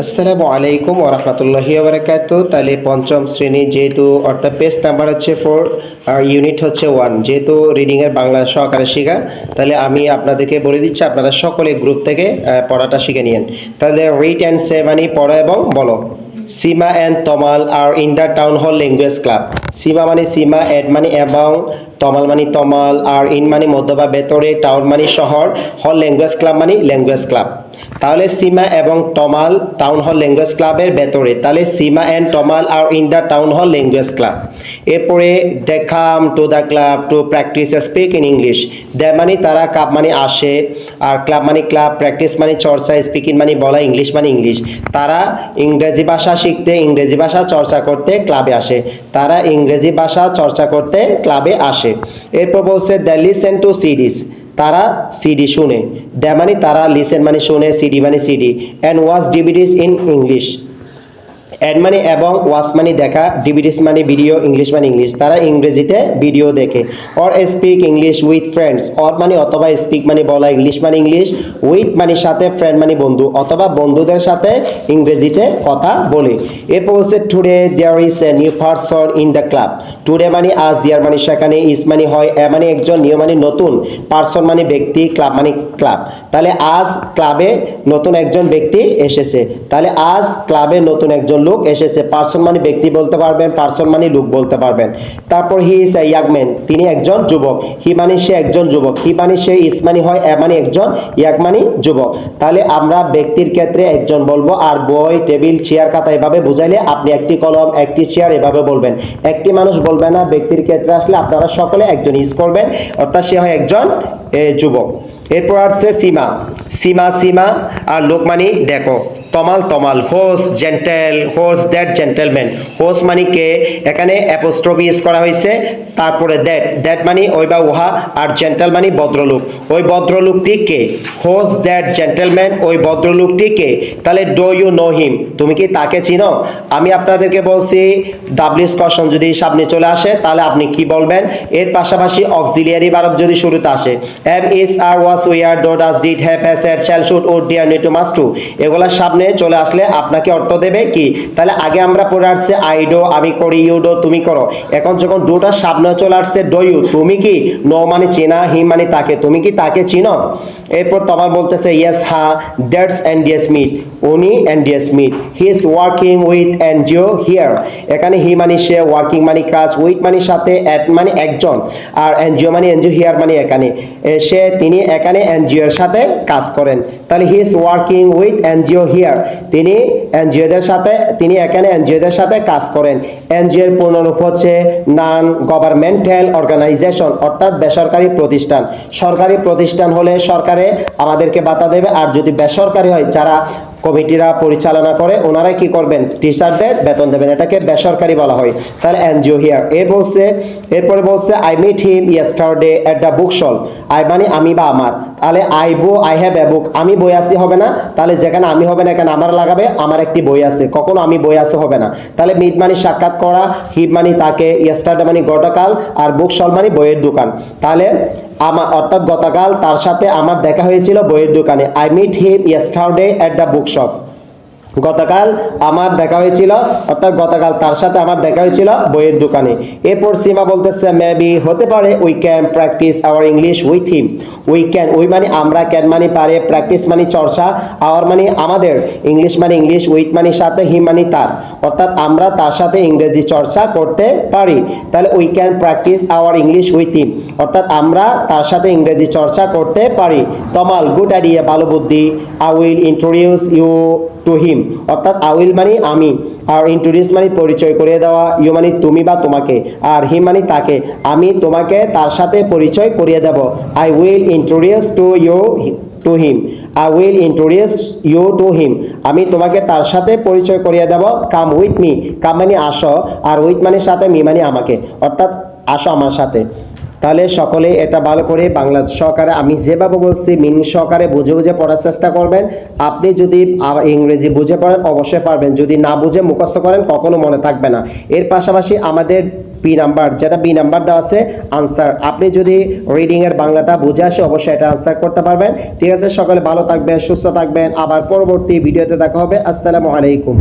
আসসালামু আলাইকুম ওরহমতুল্লাহি ওবরাকাত তাহলে পঞ্চম শ্রেণি যেহেতু, অর্থাৎ পেজ নাম্বার হচ্ছে ফোর আর ইউনিট হচ্ছে ওয়ান যেহেতু রিডিংয়ের বাংলা সহকারে শেখা, তাহলে আমি আপনাদেরকে বলে দিচ্ছি, আপনারা সকলে গ্রুপ থেকে পড়াটা শিখে নিন তাহলে রিট অ্যান্ড সে মানে পড়ো এবং বলো। Seema and Tamal are in the town hall language club Seema মানে সীমা এড মানে এবং, তমাল মানে তমাল আর ইন মানে মধ্য বা ভেতরে টাউন মানে শহর হল ল্যাঙ্গুয়েজ ক্লাব মানে ল্যাঙ্গুয়েজ ক্লাব তাহলে সীমা এবং তমাল টাউন হল ল্যাঙ্গুয়েজ ক্লাবের ভেতরে। তাহলে Seema and Tamal are in the town hall language club এরপরে they come to the club to practice speak in English they মানে তারা ক্লাব মানে আসে, আর ক্লাব মানে ক্লাব প্র্যাকটিস মানে চর্চা স্পিকিং মানে বলা ইংলিশ মানে ইংলিশ তারা ইংরেজি ভাষা শিখতে, ইংরেজি ভাষা চর্চা করতে ক্লাবে আসে। তারা ইংরেজি ভাষা চর্চা করতে ক্লাবে আসে। এরপর বলছে দ্য লিসেন টু সিরিজ তারা সিডি শুনে। দ্য মানে তারা, লিসেন মানে শুনে সিডি মানে CD and watch DVDs in English and মানে এবং ওয়াচ মানে দেখা ডিভিডিস মানে ভিডিও ইংলিশ মানে ইংলিশ তারা ইংরেজিতে ভিডিও দেখে। Or speak English with friends or মানে অথবা স্পিক মানে বলা ইংলিশ মানে ইংলিশ উইথ মানে সাথে ফ্রেন্ড মানে বন্ধু। অথবা বন্ধুদের সাথে ইংরেজিতে কথা বলে। এরপর হচ্ছে today there is a new person in the club today মানে আজ, দেয়ার মানে সেখানে, ইস মানে হয়, এ মানে একজন নিউ মানে নতুন, পারসন মানে ব্যক্তি, ক্লাব মানে ক্লাব। তাহলে আজ ক্লাবে নতুন একজন ব্যক্তি এসেছে। তাহলে আজ ক্লাবে নতুন একজন লোক এসেছে। পার্সন মানে ব্যক্তি বলতে পারবেন, পার্সন মানে লোক বলতে পারবেন। তারপর হি ইজ এ ইয়াংম্যান তিনি একজন যুবক। হি মানে সে একজন যুবক। হি মানে সে, ইস মানে হয়, এ মানে একজন ইয়াক মানে যুবক। তাহলে আমরা ব্যক্তির ক্ষেত্রে একজন বলব, আর বই, টেবিল, চেয়ার, খাতা এভাবে বুঝাইলে আপনি একটি কলম, একটি চেয়ার এভাবে বলবেন। একটি মানুষ বলবে না, ব্যক্তির ক্ষেত্রে আসলে আপনারা সকলে একজন ইউজ করবেন। অর্থাৎ সে হয় একজন যুবক। এরপর আসছে সীমা। সীমা সীমা, আর লোক মানি দেখো, Tamal Tamal, whose, gentle, whose, that gentleman. Whose মানে কে? এখানে অ্যাপোস্ট্রফি ইউজ করা হয়েছে, তারপরে দ্যাট। দ্যাট মানে ওই বা উহা, আর জেন্টেল মানে ভদ্রলোক। ওই ভদ্রলোকটি কে? হোস, দ্যাট জেন্টেলম্যান, ওই ভদ্রলোকটি কে? তাহলে ডো ইউ নো হিম? তুমি কি তাকে চিনো? আমি আপনাদেরকে বলছি ডাব্লিউস কশন যদি সামনে চলে আসে, তাহলে আপনি কি বলবেন? এর পাশাপাশি অক্সিলিয়ারি বারব যদি শুরুতে আসে, am is are was were do does did have has এর shall should would dare need to must এগুলোর সামনে চলে আসলে আপনাকে অর্থ দেবে কি? তাহলে আগে আমরা পড়ে আসছে আই ডো আমি করি ইউ ডো তুমি করো। এখন যখন ডোটা সামনে চলে আসছে ডো ইউ তুমি কি? নো মানে চেনা হিম মানে তাকে, তুমি কি তাকে চিনো? এরপর তোমার বলতেছে ইয়েস হা দ্যাটস এনডিএস মিট উনি Andy Smith he is working with NGO here এখানে হি মানে সে ওয়ার্কিং মানে কাজ উইথ মানে সাথে অ্যাট মানে একজন, আর এনজিও মানে এনজিও হিয়ার মানে এখানে সে, তিনি এখানে এনজিও এর সাথে কাজ করেন। তাহলে he is working with NGO here তিনি এনজিওদের সাথে, তিনি এখানে এনজিওদের সাথে কাজ করেন। এনজিও এর পূর্ণরূপ হচ্ছে নান গভর্নমেন্টাল অর্গানাইজেশন অর্থাৎ বেসরকারি প্রতিষ্ঠান। সরকারি প্রতিষ্ঠান হলে সরকারে আমাদেরকে বাতা দেবে, আর যদি বেসরকারি হয়, যারা কমিটিরা পরিচালনা করে ওনারা কি করবেন? টিচারদের বেতন দেবেন। এটাকে বেসরকারি বলা হয়। তাহলে এনজিও হিয়ার এ বলছে, এরপরে বলছে I meet him yesterday at the book shop I মানে আমি বা আমার। তাহলে আই বো, আই হ্যাভ এ বুক। আমি বই আসি হবে না? তাহলে যেখানে আমি হবে না, এখানে আমার লাগাবে, আমার একটি বই আছে। কখনো আমি বই আসে হবে না। তাহলে মিট মানি সাক্ষাৎ করা হিপ মানি তাকে ইয়েস্টারডে মানি গতকাল আর বুক শল মানে বইয়ের দোকান। তাহলে আমার অর্থাৎ গতকাল তার সাথে আমার দেখা হয়েছিল বইয়ের দোকানে। I meet him yesterday at the book shop গতকাল আমার দেখা হয়েছিল, অর্থাৎ গতকাল তার সাথে আমার দেখা হয়েছিল বইয়ের দোকানে। এরপর সীমা বলতেছে মেবি হতে পারে we can practice our English with him we can we মানে আমরা ক্যান মানে পারে প্র্যাকটিস মানে চর্চা আওয়ার মানে আমাদের ইংলিশ মানে ইংলিশ উইথ মানে সাথে হিম মানে তার। অর্থাৎ আমরা তার সাথে ইংরেজি চর্চা করতে পারি। তাহলে we can practice our English with him অর্থাৎ আমরা তার সাথে ইংরেজি চর্চা করতে পারি। তমাল গুড আইডিয়া ভালো বুদ্ধি। I will introduce you to him অর্থাৎ আই উইল মানে আমি। আর ইন্ট্রোডিউস মানে পরিচয় করিয়ে দেওয়া ইউ মানে তুমি বা তোমাকে। আর হিম মানে তাকে। আমি তোমাকে তার সাথে পরিচয় করিয়ে দেব। I will introduce to you to him I will introduce you to him আমি তোমাকে তার সাথে পরিচয় করিয়ে দেব। কাম উইথ মি কাম মানে আসো। আর উইথ মানে সাথে মি মানে আমাকে। অর্থাৎ, আসো আমার সাথে। তাহলে সকলে এটা ভালো করে বাংলা সহকারে, আমি যেভাবে বলছি মিন সহকারে বুঝে বুঝে পড়ার চেষ্টা করবেন। আপনি যদি ইংরেজি বুঝে পড়েন, অবশ্যই পারবেন। যদি না বুঝে মুখস্থ করেন, কখনো মনে থাকবে না। এর পাশাপাশি আমাদের পি নাম্বার যেটা বি নাম্বার দেওয়া আছে আনসার আপনি যদি রিডিং এর বাংলাটা বুঝে আসে, অবশ্যই এটা আনসার করতে পারবেন। ঠিক আছে, সকলে ভালো থাকবেন, সুস্থ থাকবেন। আবার পরবর্তী ভিডিওতে দেখা হবে। আসসালামু আলাইকুম।